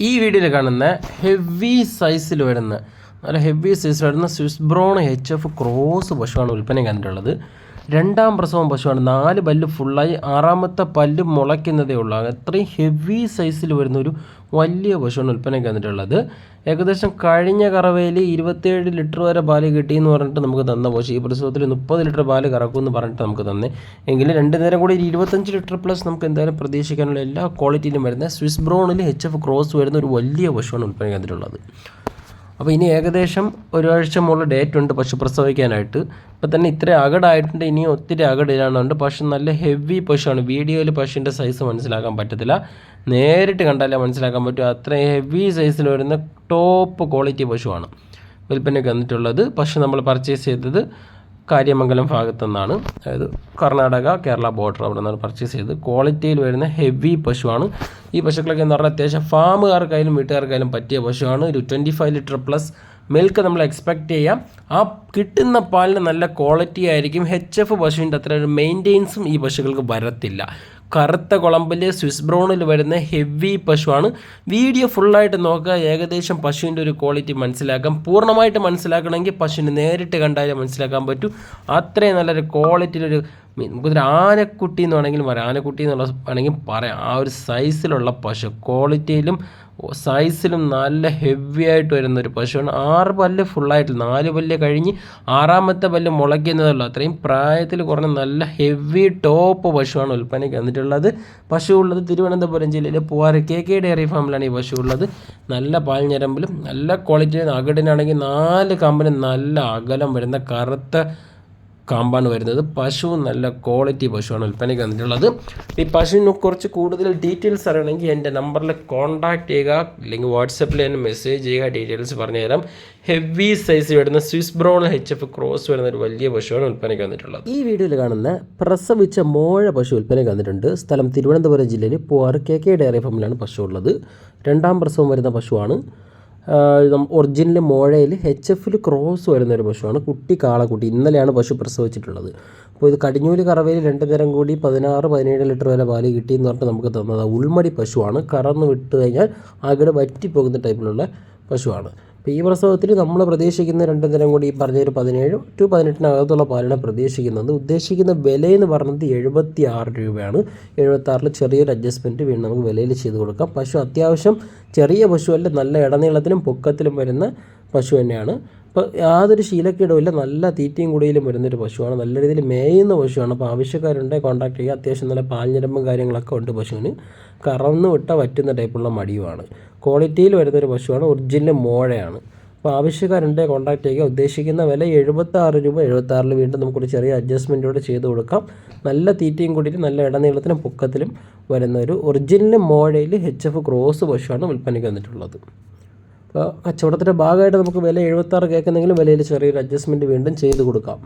ഈ വീഡിയോയിൽ കാണുന്ന ഹെവി സൈസിൽ വരുന്ന നല്ല ഹെവി സൈസിൽ വരുന്ന Swiss brown H F cross പശുവാണ് ഉൽപ്പന്നം കണ്ടിട്ടുള്ളത് രണ്ടാം പ്രസവം പശുവാണ്. നാല് പല്ല് ഫുള്ളായി ആറാമത്തെ പല്ല് മുളയ്ക്കുന്നതേ ഉള്ളൂ. അത്രയും ഹെവി സൈസിൽ വരുന്ന ഒരു വലിയ പശുവാണ് ഉൽപ്പന്നം കണ്ടിട്ടുള്ളത് ഏകദേശം കഴിഞ്ഞ കറവയിൽ ഇരുപത്തേഴ് ലിറ്റർ വരെ പാൽ കിട്ടി എന്ന് പറഞ്ഞിട്ട് നമുക്ക് തന്ന പശു. ഈ പ്രസവത്തിൽ മുപ്പത് ലിറ്റർ പാൽ കറക്കുമെന്ന് പറഞ്ഞിട്ട് നമുക്ക് തന്നെ. എങ്കിലും രണ്ട് നേരം കൂടി ഒരു ഇരുപത്തഞ്ച് ലിറ്റർ പ്ലസ് നമുക്ക് എന്തായാലും പ്രതീക്ഷിക്കാനുള്ള എല്ലാ ക്വാളിറ്റിയിലും വരുന്ന സ്വിസ് ബ്രോണിൽ എച്ച് എഫ് ക്രോസ് വരുന്ന ഒരു വലിയ പശുവാണ് ഉൽപ്പന്നം കണ്ടിട്ടുള്ളത് അപ്പോൾ ഇനി ഏകദേശം ഒരാഴ്ച മുകളിൽ ഡേറ്റ് ഉണ്ട് പശു പ്രസവിക്കാനായിട്ട്. ഇപ്പം തന്നെ ഇത്ര അകടായിട്ടുണ്ട് ഇനിയും ഒത്തിരി അകടിലാണുണ്ട് പശു നല്ല ഹെവി പശുവാണ്. വീഡിയോയിൽ പശുവിന്റെ സൈസ് മനസ്സിലാക്കാൻ പറ്റത്തില്ല. നേരിട്ട് കണ്ടാലേ മനസ്സിലാക്കാൻ പറ്റും. അത്രയും ഹെവി സൈസിൽ വരുന്ന ടോപ്പ് ക്വാളിറ്റി പശുവാണ് വിൽപ്പനയ്ക്ക് വന്നിട്ടുള്ളത്. പശു നമ്മൾ പർച്ചേസ് ചെയ്തത് കാര്യമംഗലം ഭാഗത്തു നിന്നാണ് അതായത് കർണാടക കേരള ബോർഡർ അവിടെ നിന്നാണ് പർച്ചേസ് ചെയ്തത്. ക്വാളിറ്റിയിൽ വരുന്ന ഹെവി പശുവാണ്. ഈ പശുക്കളൊക്കെ എന്ന് പറഞ്ഞാൽ അത്യാവശ്യം ഫാമുകാർക്കായാലും വീട്ടുകാർക്കായാലും പറ്റിയ പശുവാണ്. ഒരു twenty five litre plus milk നമ്മൾ എക്സ്പെക്റ്റ് ചെയ്യാം. ആ കിട്ടുന്ന പാലിന് നല്ല ക്വാളിറ്റി ആയിരിക്കും. എച്ച് എഫ് പശുവിന്റെ അത്ര ഒരു മെയിന്റെയിൻസും ഈ പശുക്കൾക്ക് വരത്തില്ല. കറുത്ത കുളമ്പിൽ സ്വിസ് ബ്രൗണിൽ വരുന്ന ഹെവി പശുവാണ്. വീഡിയോ ഫുള്ളായിട്ട് നോക്കുക. ഏകദേശം പശുവിന്റെ ഒരു ക്വാളിറ്റി മനസ്സിലാക്കാം. പൂർണമായിട്ട് മനസ്സിലാക്കണമെങ്കിൽ പശുവിനെ നേരിട്ട് കണ്ടാലേ മനസ്സിലാക്കാൻ പറ്റൂ. അത്രയും നല്ലൊരു ക്വാളിറ്റിയിലൊരു നമുക്കൊരു ആനക്കുട്ടി എന്ന് വേണമെങ്കിലും പറയാം. ആനക്കുട്ടി എന്നുള്ള വേണമെങ്കിൽ പറയാം. ആ ഒരു സൈസിലുള്ള പശു ക്വാളിറ്റിയിലും സൈസിലും നല്ല ഹെവി ആയിട്ട് വരുന്ന ഒരു പശുവാണ്. ആറ് പല്ല് ഫുള്ളായിട്ട് നാല് പല്ല് കഴിഞ്ഞ് ആറാമത്തെ പല്ല് മുളയ്ക്കുന്നതല്ലോ അത്രയും പ്രായത്തിൽ കുറഞ്ഞ നല്ല ഹെവി ടോപ്പ് പശുവാണ് ഉൽപ്പന്നയ്ക്ക് വന്നിട്ടുള്ളത്. പശു ഉള്ളത് തിരുവനന്തപുരം ജില്ലയിലെ പൂവാറ് കെ കെ ഡയറി ഫാമിലാണ് ഈ പശു ഉള്ളത്. നല്ല പാൽ ഞരമ്പിലും നല്ല ക്വാളിറ്റി അകടിനാണെങ്കിൽ നാല് കമ്പനി നല്ല അകലം വരുന്ന കറുത്ത കാമ്പാണ് വരുന്നത്. പശു നല്ല ക്വാളിറ്റി പശുവാണ് വിൽപ്പനയ്ക്ക് വന്നിട്ടുള്ളത്. ഈ പശുവിനെ കുറച്ച് കൂടുതൽ ഡീറ്റെയിൽസ് അറിയണമെങ്കിൽ എന്റെ നമ്പറിൽ കോൺടാക്ട് ചെയ്യുക അല്ലെങ്കിൽ വാട്സപ്പിൽ എന്നെ മെസ്സേജ് ചെയ്യുക ഡീറ്റെയിൽസ് പറഞ്ഞു തരാം ഹെവി സൈസ് വരുന്ന Swiss brown H F cross വരുന്ന ഒരു വലിയ പശുവാണ് വിൽപ്പനയ്ക്ക് വന്നിട്ടുള്ളത്. ഈ വീഡിയോയിൽ കാണുന്ന പ്രസവിച്ച മോഴ പശു വിൽപ്പനയ്ക്ക് വന്നിട്ടുണ്ട്. സ്ഥലം തിരുവനന്തപുരം ജില്ലയിൽ പൂവാറ് കെ കെ ഡയറി ഫാമിലാണ് പശു ഉള്ളത്. രണ്ടാം പ്രസവം വരുന്ന പശുവാണ്. ഒറിജിനൽ മോഴയിൽ എച്ച് എഫിൽ ക്രോസ് വരുന്ന ഒരു പശുവാണ്. കുട്ടി കാളക്കുട്ടി ഇന്നലെയാണ് പശു പ്രസവിച്ചിട്ടുള്ളത്. അപ്പോൾ ഇത് കടിഞ്ഞൂൽ കറവയിൽ രണ്ട് നേരം കൂടി പതിനാറ് പതിനേഴ് ലിറ്റർ വരെ പാൽ കിട്ടി എന്ന് പറഞ്ഞിട്ട് നമുക്ക് തന്നത്. ഉൾമടി പശുവാണ്. കറന്ന് വിട്ട് കഴിഞ്ഞാൽ അകിട് വറ്റിപ്പോകുന്ന ടൈപ്പിലുള്ള പശുവാണ്. അപ്പോൾ ഈ പ്രസവത്തിൽ നമ്മൾ പ്രതീക്ഷിക്കുന്ന രണ്ട് നേരം കൂടി ഈ പറഞ്ഞൊരു പതിനേഴ് ടു പതിനെട്ടിനകത്തുള്ള പാലാണ് പ്രതീക്ഷിക്കുന്നത്. ഉദ്ദേശിക്കുന്ന വിലയെന്ന് പറയുന്നത് എഴുപത്തി ആറ് രൂപയാണ്. എഴുപത്താറിൽ ചെറിയൊരു അഡ്ജസ്റ്റ്മെന്റ് വീണ്ടും നമുക്ക് വിലയിൽ ചെയ്ത് കൊടുക്കാം. പശു അത്യാവശ്യം ചെറിയ പശുവല്ല നല്ല ഇടനീളത്തിലും പൊക്കത്തിലും വരുന്ന പശു തന്നെയാണ്. അപ്പോൾ യാതൊരു ശീലക്കേടും ഇല്ല. നല്ല തീറ്റയും കുടിയിലും വരുന്നൊരു പശുവാണ്. നല്ല രീതിയിൽ മേയുന്ന പശുവാണ്. അപ്പോൾ ആവശ്യക്കാരുണ്ട് കോൺടാക്ട് ചെയ്യുക. അത്യാവശ്യം നല്ല പാൽഞ്ഞരമ്പും കാര്യങ്ങളൊക്കെ ഉണ്ട് പശുവിന്. കറന്ന് വിട്ട പറ്റുന്ന ടൈപ്പുള്ള മടിയുമാണ്. ക്വാളിറ്റിയിൽ വരുന്നൊരു പശുവാണ്. ഒറിജിനൽ മോഴയാണ്. അപ്പോൾ ആവശ്യക്കാരുണ്ടെങ്കിൽ കോൺടാക്ട് ചെയ്യുക. ഉദ്ദേശിക്കുന്ന വില എഴുപത്താറ് രൂപ. എഴുപത്താറിൽ വീണ്ടും നമുക്കൊരു ചെറിയ അഡ്ജസ്റ്റ്മെന്റോടെ ചെയ്ത് കൊടുക്കാം. നല്ല തീറ്റയും കൂടിയിട്ട് നല്ല ഇടനീളത്തിലും പൊക്കത്തിലും വരുന്ന ഒരു ഒറിജിനൽ മോഴയിൽ എച്ച് എഫ് ക്രോസ് പശുവാണ് വിൽപ്പനയ്ക്ക് വന്നിട്ടുള്ളത്. കച്ചവടത്തിന്റെ ഭാഗമായിട്ട് നമുക്ക് വില എഴുപത്താറ് കേൾക്കുന്നെങ്കിലും വിലയിൽ ചെറിയൊരു അഡ്ജസ്റ്റ്മെന്റ് വീണ്ടും ചെയ്ത് കൊടുക്കാം.